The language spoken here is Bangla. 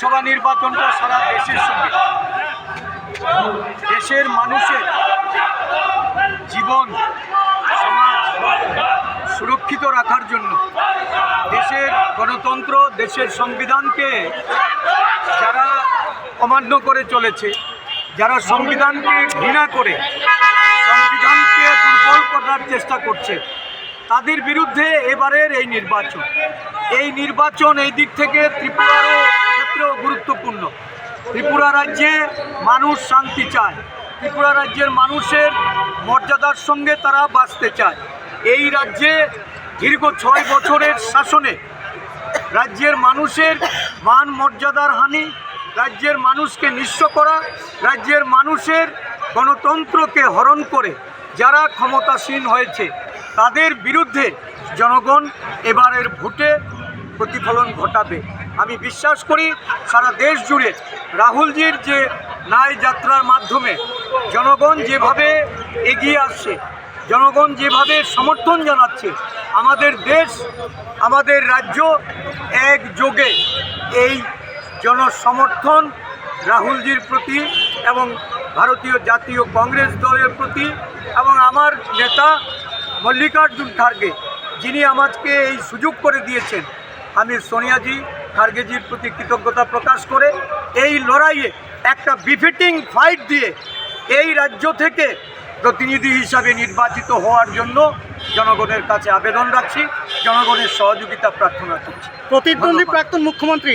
লোকসভা নির্বাচনটা সারা দেশের সঙ্গে। দেশের মানুষের জীবন সুরক্ষিত রাখার জন্য দেশের গণতন্ত্র, দেশের সংবিধানকে যারা অমান্য করে চলেছে, যারা সংবিধানকে ঘৃণা করে, সংবিধানকে দুর্বল করার চেষ্টা করছে, তাদের বিরুদ্ধে এবারের এই নির্বাচন। এই নির্বাচন এই দিক থেকে ত্রিপুরারও ক্ষেত্রেও গুরুত্বপূর্ণ। ত্রিপুরা রাজ্যে মানুষ শান্তি চায়। ত্রিপুরা রাজ্যের মানুষের মর্যাদার সঙ্গে তারা বাঁচতে চায়। এই রাজ্যে দীর্ঘ ছয় বছরের শাসনে রাজ্যের মানুষের মান মর্যাদার হানি, রাজ্যের মানুষকে নিঃস্ব করা, রাজ্যের মানুষের গণতন্ত্রকে হরণ করে যারা ক্ষমতাসীন হয়েছে, তাদের বিরুদ্ধে জনগণ এবারের ভোটে প্রতিফলন ঘটাবে। আমি বিশ্বাস করি সারা দেশ জুড়ে রাহুলজির যে ন্যায় যাত্রার মাধ্যমে জনগণ যেভাবে এগিয়ে আসছে, জনগণ যেভাবে সমর্থন জানাচ্ছে, আমাদের দেশ, আমাদের রাজ্য একযোগে এই জনসমর্থন রাহুলজির প্রতি এবং ভারতীয় জাতীয় কংগ্রেস দলের প্রতি এবং আমার নেতা মল্লিকার্জুন খার্গে, যিনি আমাকে এই সুযোগ করে দিয়েছেন। আমি সোনিয়াজি খার্গেজির প্রতি কৃতজ্ঞতা প্রকাশ করে এই লড়াইয়ে একটা বিফিটিং ফাইট দিয়ে এই রাজ্য থেকে প্রতিনিধি হিসাবে নির্বাচিত হওয়ার জন্য জনগণের কাছে আবেদন রাখছি জনগণের সহযোগিতা প্রার্থনা করছি। প্রতিদ্বন্দ্বী প্রাক্তন মুখ্যমন্ত্রী